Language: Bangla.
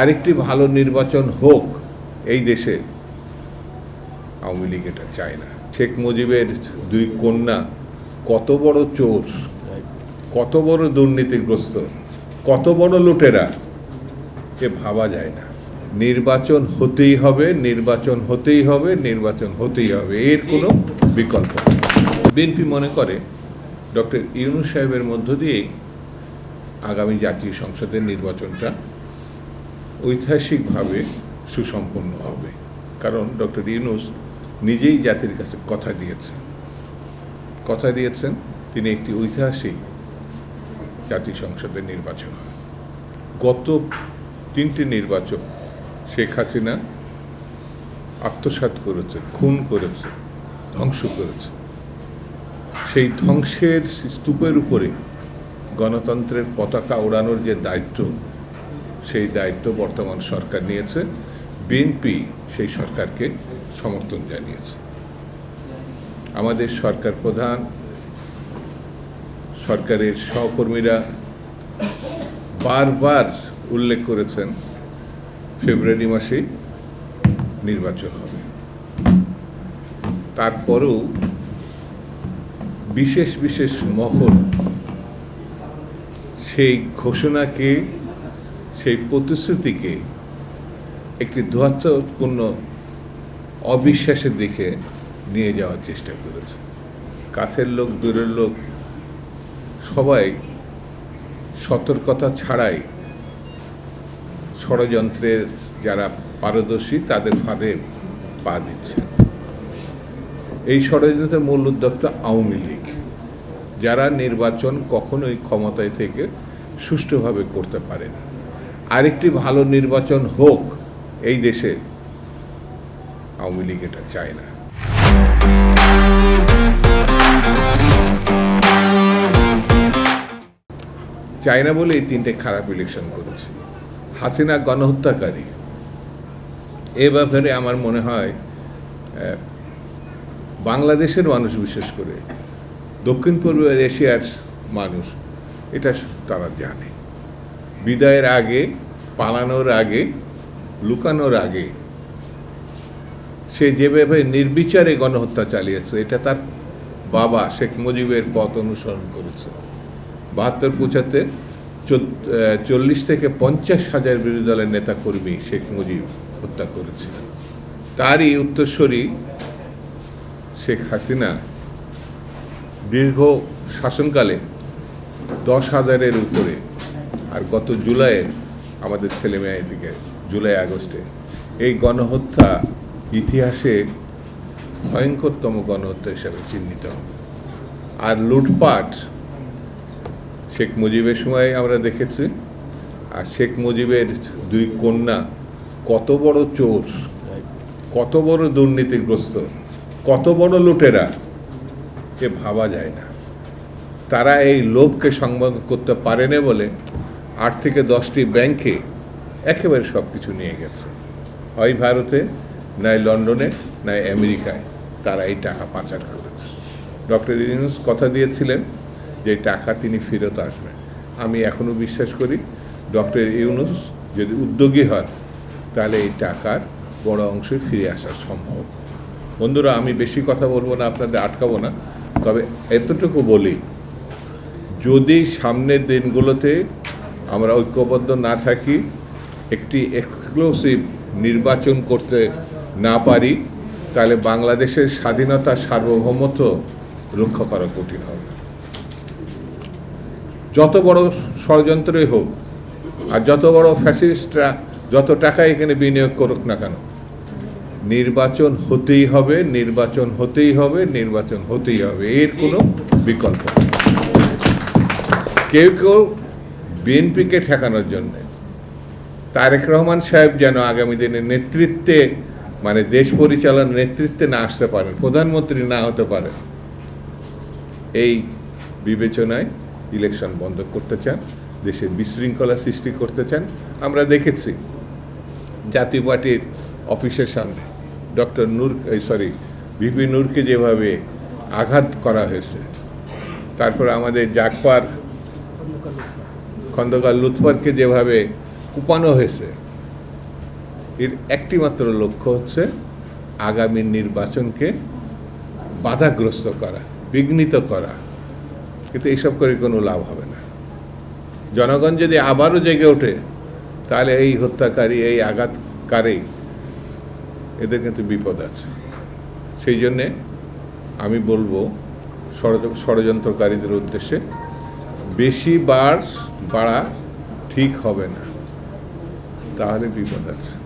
আরেকটি ভালো নির্বাচন হোক এই দেশে আওয়ামী লীগ এটা চায় না শেখ মুজিবের দুই কন্যা কত বড় চোর, কত বড় দুর্নীতিগ্রস্ত, কত বড় লুটেরা, এ ভাবা যায় না নির্বাচন হতেই হবে, নির্বাচন হতেই হবে, নির্বাচন হতেই হবে, এর কোনো বিকল্প। বিএনপি মনে করে, ডক্টর ইউনুস সাহেবের মধ্য দিয়েই আগামী জাতীয় সংসদের নির্বাচনটা ঐতিহাসিকভাবে সুসম্পন্ন হবে। কারণ ডক্টর ইউনুস নিজেই জাতির কাছে কথা দিয়েছেন। কথা দিয়েছেন, তিনি একটি ঐতিহাসিক জাতীয় সংসদের নির্বাচন গত তিনটি নির্বাচন শেখ হাসিনা আত্মসাৎ করেছে, খুন করেছে, ধ্বংস করেছে। সেই ধ্বংসের স্তূপের উপরে গণতন্ত্রের পতাকা ওড়ানোর যে দায়িত্ব সেই দায়িত্ব বর্তমান সরকার নিয়েছে। বিএনপি সেই সরকারকে সমর্থন জানিয়েছে। আমাদের সরকার প্রধান, সরকারের সহকর্মীরা বারবার উল্লেখ করেছেন, ফেব্রুয়ারি মাসে নির্বাচন হবে। তারপরেও বিশেষ বিশেষ মহল সেই ঘোষণাকে সেই প্রতিশ্রুতিকে একটি ধোয়াত্মপূর্ণ অবিশ্বাসের দিকে নিয়ে যাওয়ার চেষ্টা করেছে। কাছের লোক, দূরের লোক, সবাই সতর্কতা ছাড়াই ষড়যন্ত্রের যারা পারদর্শী, তাদের ফাঁদে পা দিচ্ছে। এই ষড়যন্ত্রের মূল উদ্যোক্তা আওয়ামী লীগ, যারা নির্বাচন কখনোই ক্ষমতায় থেকে সুষ্ঠুভাবে করতে পারেনি। আরেকটি ভালো নির্বাচন হোক এই দেশে আওয়ামী লীগ এটা চায় না। চায় না বলে এই তিনটে খারাপ ইলেকশন করেছে। হাসিনা গণহত্যাকারী। এ ব্যাপারে আমার মনে হয় বাংলাদেশের মানুষ বিশেষ করে দক্ষিণ পূর্ব এশিয়ার মানুষ, এটা তারা জানে। বিদায়ের আগে, পালানোর আগে, লুকানোর আগে, সে যেভাবে নির্বিচারে গণহত্যা চালিয়েছে, এটা তার বাবা শেখ মুজিবের পথ অনুসরণ করেছে। বাহাত্তর পঁচাতে চল্লিশ থেকে পঞ্চাশ হাজার বিরোধী দলের নেতাকর্মী শেখ মুজিব হত্যা করেছিলেন তারই উত্তরস্বরী শেখ হাসিনা দীর্ঘ শাসনকালে দশ হাজারের উপরে আর গত জুলাইয়ে আমাদের ছেলে মেয়ের দিকে জুলাই, আগস্টে, এই গণহত্যা ইতিহাসে ভয়ঙ্করতম গণহত্যা হিসাবে চিহ্নিত আর লুটপাট শেখ মুজিবের সময় আমরা দেখেছি, আর শেখ মুজিবের দুই কন্যা কত বড় চোর, কত বড় দুর্নীতিগ্রস্ত, কত বড় লুটেরা, এ ভাবা যায় না। তারা এই লোভকে সংবাদ করতে পারেনি বলে আট থেকে দশটি ব্যাংকে একেবারে সব কিছু নিয়ে গেছে। হয় ভারতে নয় লন্ডনে নয় আমেরিকায় তারা এই টাকা পাচার করেছে। ডক্টর ইউনুস কথা দিয়েছিলেন যে টাকা তিনি ফেরত আসবেন। আমি এখনও বিশ্বাস করি ডক্টর ইউনুস যদি উদ্যোগী হন, তাহলে এই টাকার বড় অংশই ফিরে আসা সম্ভব। বন্ধুরা, আমি বেশি কথা বলব না, আপনাদের আটকাবো না। তবে এতটুকু বলি, যদি সামনের দিনগুলোতে আমরা ঐক্যবদ্ধ না থাকি, একটি এক্সক্লুসিভ নির্বাচন করতে না পারি, তাহলে বাংলাদেশের স্বাধীনতা সার্বভৌমত্ব রক্ষা করা কঠিন হবে যত বড় ষড়যন্ত্রই হোক, আর যত বড় ফ্যাসিস্টরা যত টাকা এখানে বিনিয়োগ করুক না কেন, নির্বাচন হতেই হবে, নির্বাচন হতেই হবে, নির্বাচন হতেই হবে, এর কোনো বিকল্প। কেউ কেউ বিএনপিকে ঠেকানোর জন্য। তারেক রহমান সাহেব যেন আগামী দিনে নেতৃত্বে মানে দেশ পরিচালনার নেতৃত্বে না আসতে পারেন, প্রধানমন্ত্রী না হতে পারেন, এই বিবেচনায় ইলেকশন বন্ধ করতে চান দেশে বিশৃঙ্খলা সৃষ্টি করতে চান, আমরা দেখেছি। জাতীয় পার্টির অফিসের সামনে ডক্টর নূর সরি, ভিপি নূরকে যেভাবে আঘাত করা হয়েছে, তারপর আমাদের জাগপার খন্দকার লুৎফরকে যেভাবে কুপানো হয়েছে, এর একটিমাত্র লক্ষ্য হচ্ছে আগামী নির্বাচনকে বাধাগ্রস্ত করা, বিঘ্নিত করা। কিন্তু এইসব করে কোনো লাভ হবে না। জনগণ যদি আবারও জেগে ওঠে, তাহলে এই হত্যাকারী, এই আঘাতকারী, এদের কিন্তু বিপদ আছে। সেই জন্যে আমি বলব ষড়যন্ত্রকারীদের উদ্দেশ্যে বেশি বার বাড়া ঠিক হবে না। তাহলে বিপদ আছে।